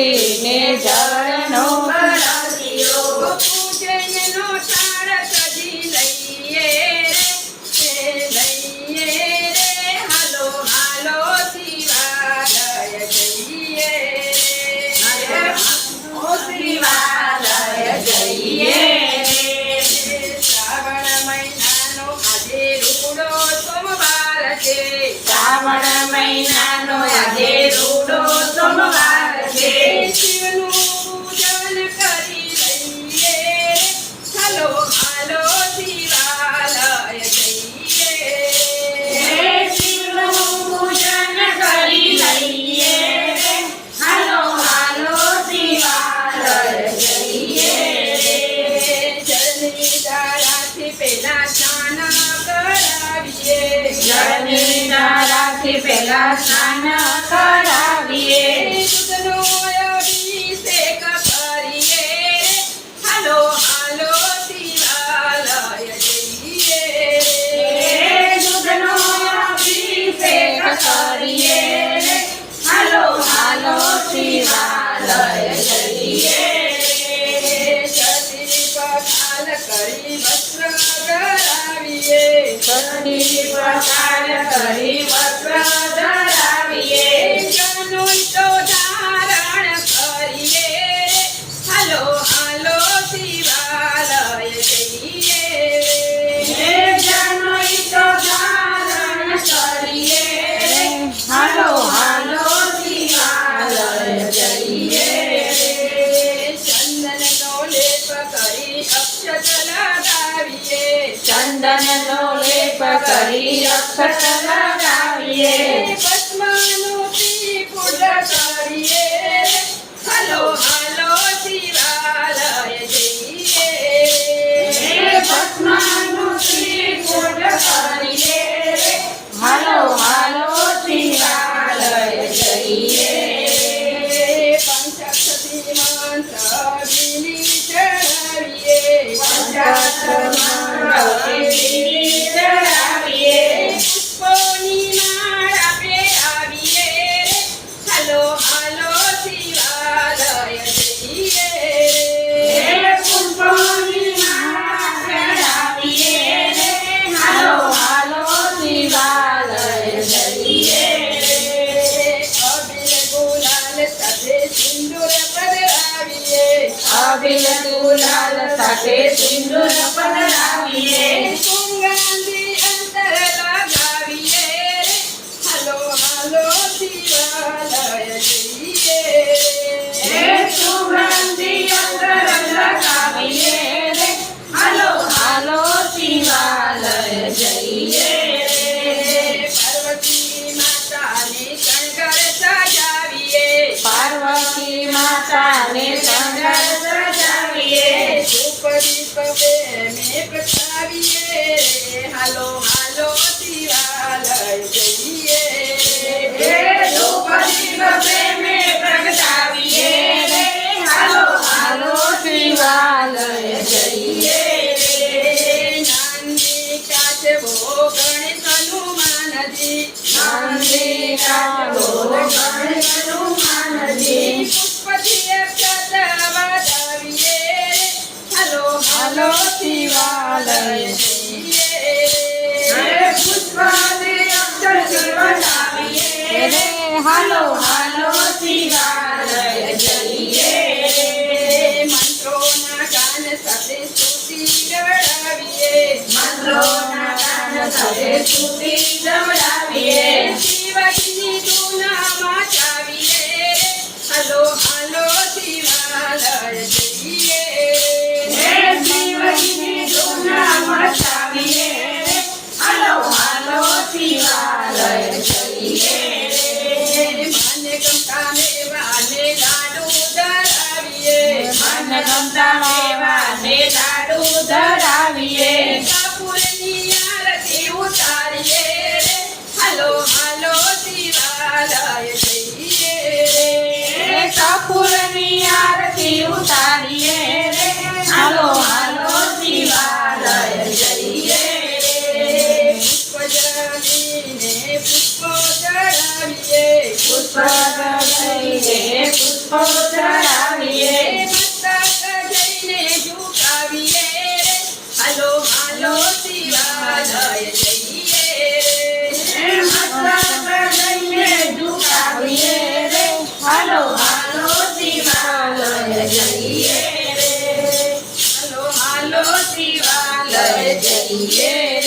લોટીને જળનો બળદિયો પૂજનનો થાળ કદી લઈએ લઈએ હાલો હાલો જઈએ શિવાલય જઈએ શ્રાવણ મહિનાનો આજે રૂડો સોમવાર છે. શ્રાવણ મહિનાનો આજે રૂડો સોમવાર પહેલા સ્નાન કરાવીએ. દૂધનો અભિષેક કરીએ. હાલો હાલો શિવાલય જઈએ. દૂધનો અભિષેક કરીએ. હાલો હાલો શિવાલય જઈએ. કરી વસ્ત્ર કરાવીએ કરી કરી અક્ષત Привет. ધૂપ દીપ મેં પ્રગટાવીએ હાલો હાલો શિવાલય જઈએ હે દ્રૌપદી પ્રેમે પ્રગટાવીએ રે હાલો હાલો શિવાલય જઈએ નાની કાચબો ગણેશ હનુમાનજી મંદિરા બોલ ગણેશ હાલો હાલો શિવાલય જઈએ મંત્રોના ગાન સાથે સ્તુતિ ગવડાવીએ મંત્રોના ગાન સાથે સ્તુતિ ગવડાવીએ શિવજીની ધૂન મચાવીએ હાલો હાલો શિવાલય જઈએ મેવાને લાડુ ધરાવીએ. કપૂરની આરતી ઉતારીએ હાલો હાલો શિવાલય જઈએ કપૂરની આરતી ઉતારીએ હાલો હાલો શિવાલય જઈએ પુષ્પ જમીને પુષ્પો ચડાવીએ. પુષ્પ પુષ્પો ચડાવીએ. જઈએ